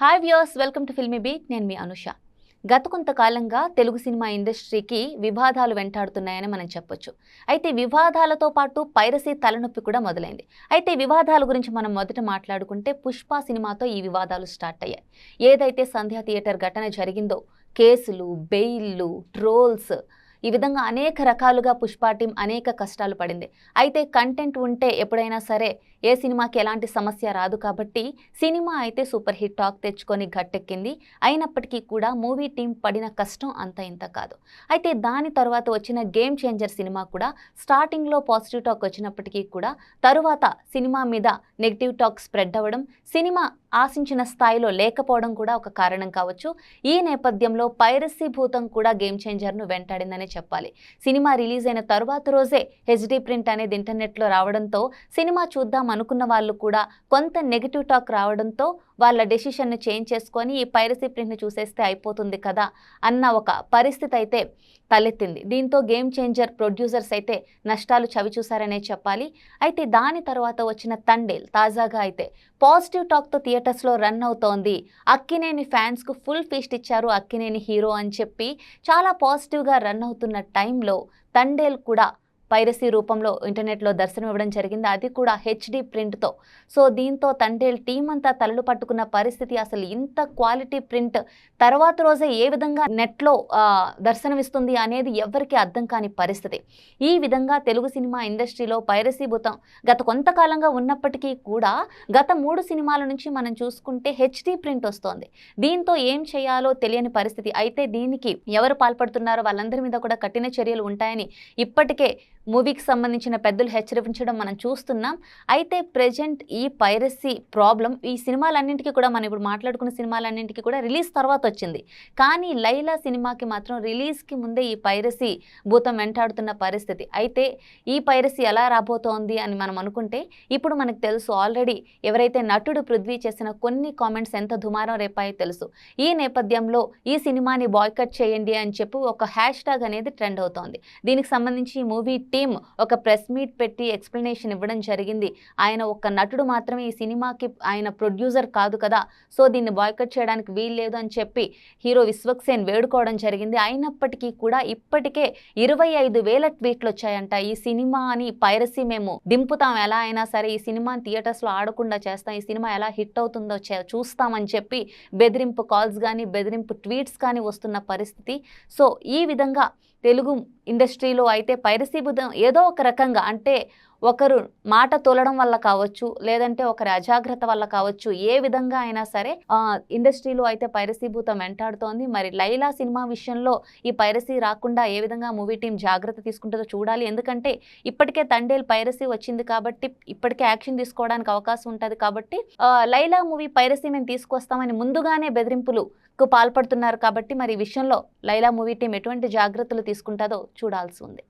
Hi viewers welcome to Filmibeat నేను మీ అనుష. గత కొంతకాలంగా తెలుగు సినిమా ఇండస్ట్రీకి వివాదాలు వెంటాడుతున్నాయని మనం చెప్పొచ్చు. అయితే వివాదాలతో పాటు పైరసీ తలనొప్పి కూడా మొదలైంది. అయితే వివాదాల గురించి మనం మొదట మాట్లాడుకుంటే పుష్ప సినిమాతో ఈ వివాదాలు స్టార్ట్ అయ్యాయి. ఏదైతే సంధ్యా థియేటర్ ఘటన జరిగిందో కేసులు బెయిల్లు ట్రోల్స్ ఈ విధంగా అనేక రకాలుగా పుష్ప టీం అనేక కష్టాలు పడింది. అయితే కంటెంట్ ఉంటే ఎప్పుడైనా సరే ఏ సినిమాకి ఎలాంటి సమస్య రాదు కాబట్టి సినిమా అయితే సూపర్ హిట్ టాక్ తెచ్చుకొని గట్టెక్కింది. అయినప్పటికీ కూడా మూవీ టీం పడిన కష్టం అంత ఇంత కాదు. అయితే దాని తర్వాత వచ్చిన గేమ్ చేంజర్ సినిమా కూడా స్టార్టింగ్లో పాజిటివ్ టాక్ వచ్చినప్పటికీ కూడా తరువాత సినిమా మీద నెగిటివ్ టాక్ స్ప్రెడ్ అవ్వడం సినిమా ఆశించిన స్థాయిలో లేకపోవడం కూడా ఒక కారణం కావచ్చు. ఈ నేపథ్యంలో పైరసీ భూతం కూడా గేమ్ చేంజర్ను వెంటాడిందనే చెప్పాలి. సినిమా రిలీజ్ అయిన తరువాత రోజే హెచ్డీ ప్రింట్ అనేది ఇంటర్నెట్లో రావడంతో సినిమా చూద్దాం అనుకున్న వాళ్ళు కూడా కొంత నెగిటివ్ టాక్ రావడంతో వాళ్ళ డెసిషన్ను చేంజ్ చేసుకొని ఈ పైరసీ ప్రింట్ని చూసేస్తే అయిపోతుంది కదా అన్న ఒక పరిస్థితి అయితే తలెత్తింది. దీంతో గేమ్ చేంజర్ ప్రొడ్యూసర్స్ అయితే నష్టాలు చవిచూశారనే చెప్పాలి. అయితే దాని తర్వాత వచ్చిన తండేల్ తాజాగా అయితే పాజిటివ్ టాక్తో థియేటర్స్లో రన్ అవుతోంది. అక్కినేని ఫ్యాన్స్కు ఫుల్ ఫీస్ట్ ఇచ్చారు అక్కినేని హీరో అని చెప్పి చాలా పాజిటివ్గా రన్ అవుతున్న టైంలో తండేల్ కూడా పైరసీ రూపంలో ఇంటర్నెట్లో దర్శనం ఇవ్వడం జరిగింది. అది కూడా హెచ్డి ప్రింట్తో. సో దీంతో తండేల్ టీం అంతా తలలు పట్టుకున్న పరిస్థితి అసలు ఇంత క్వాలిటీ ప్రింట్. తర్వాత రోజే ఏ విధంగా నెట్లో దర్శనమిస్తుంది అనేది ఎవరికి అర్థం కాని పరిస్థితి. ఈ విధంగా తెలుగు సినిమా ఇండస్ట్రీలో పైరసీ భూతం గత కొంతకాలంగా ఉన్నప్పటికీ కూడా గత మూడు సినిమాల నుంచి మనం చూసుకుంటే హెచ్డి ప్రింట్ వస్తోంది. దీంతో ఏం చేయాలో తెలియని పరిస్థితి. అయితే దీనికి ఎవరు పాల్పడుతున్నారో వాళ్ళందరి మీద కూడా కఠిన చర్యలు ఉంటాయని ఇప్పటికే మూవీకి సంబంధించిన పెద్దలు హెచ్చరించడం మనం చూస్తున్నాం. అయితే ప్రజెంట్ ఈ పైరసీ ప్రాబ్లం ఈ సినిమాలన్నింటికి కూడా మనం ఇప్పుడు మాట్లాడుకున్న సినిమాలన్నింటికి కూడా రిలీజ్ తర్వాత వచ్చింది. కానీ లైలా సినిమాకి మాత్రం రిలీజ్కి ముందే ఈ పైరసీ భూతం వెంటాడుతున్న పరిస్థితి. అయితే ఈ పైరసీ ఎలా రాబోతోంది అని మనం అనుకుంటే ఇప్పుడు మనకు తెలుసు ఆల్రెడీ ఎవరైతే నటుడు పృథ్వీ చేసిన కొన్ని కామెంట్స్ ఎంత దుమారం రేపాయో తెలుసు. ఈ నేపథ్యంలో ఈ సినిమాని బాయ్కట్ చేయండి అని చెప్పి ఒక హ్యాష్ ట్యాగ్ అనేది ట్రెండ్ అవుతోంది. దీనికి సంబంధించి ఈ మూవీ టీమ్ ఒక ప్రెస్ మీట్ పెట్టి ఎక్స్ప్లెనేషన్ ఇవ్వడం జరిగింది. ఆయన ఒక నటుడు మాత్రమే ఈ సినిమాకి ఆయన ప్రొడ్యూసర్ కాదు కదా. సో దీన్ని బాయ్కట్ చేయడానికి వీల్లేదు అని చెప్పి హీరో విశ్వక్సేన్ వేడుకోవడం జరిగింది. అయినప్పటికీ కూడా ఇప్పటికే ఇరవై ఐదు వేల ట్వీట్లు వచ్చాయంట. ఈ సినిమాని పైరసీ మేము దింపుతాం. ఎలా అయినా సరే ఈ సినిమాని థియేటర్స్లో ఆడకుండా చేస్తాం. ఈ సినిమా ఎలా హిట్ అవుతుందో చే- చూస్తామని చెప్పి బెదిరింపు కాల్స్ కానీ బెదిరింపు ట్వీట్స్ కానీ వస్తున్న పరిస్థితి. సో ఈ విధంగా తెలుగు ఇండస్ట్రీలో అయితే పైరసీ బుద్ధం ఏదో ఒక రకంగా అంటే ఒకరు మాట తోలడం వల్ల కావచ్చు లేదంటే ఒకరి అజాగ్రత్త వల్ల కావచ్చు ఏ విధంగా అయినా సరే ఇండస్ట్రీలో అయితే పైరసీ భూతం వెంటాడుతోంది. మరి లైలా సినిమా విషయంలో ఈ పైరసీ రాకుండా ఏ విధంగా మూవీ టీం జాగ్రత్త తీసుకుంటుందో చూడాలి. ఎందుకంటే ఇప్పటికే తండేల్ పైరసీ వచ్చింది కాబట్టి ఇప్పటికే యాక్షన్ తీసుకోవడానికి అవకాశం ఉంటుంది కాబట్టి లైలా మూవీ పైరసీ మేము తీసుకొస్తామని ముందుగానే బెదిరింపులు కు పాల్పడుతున్నారు కాబట్టి మరి ఈ విషయంలో లైలా మూవీ టీం ఎటువంటి జాగ్రత్తలు తీసుకుంటుందో చూడాల్సి ఉంది.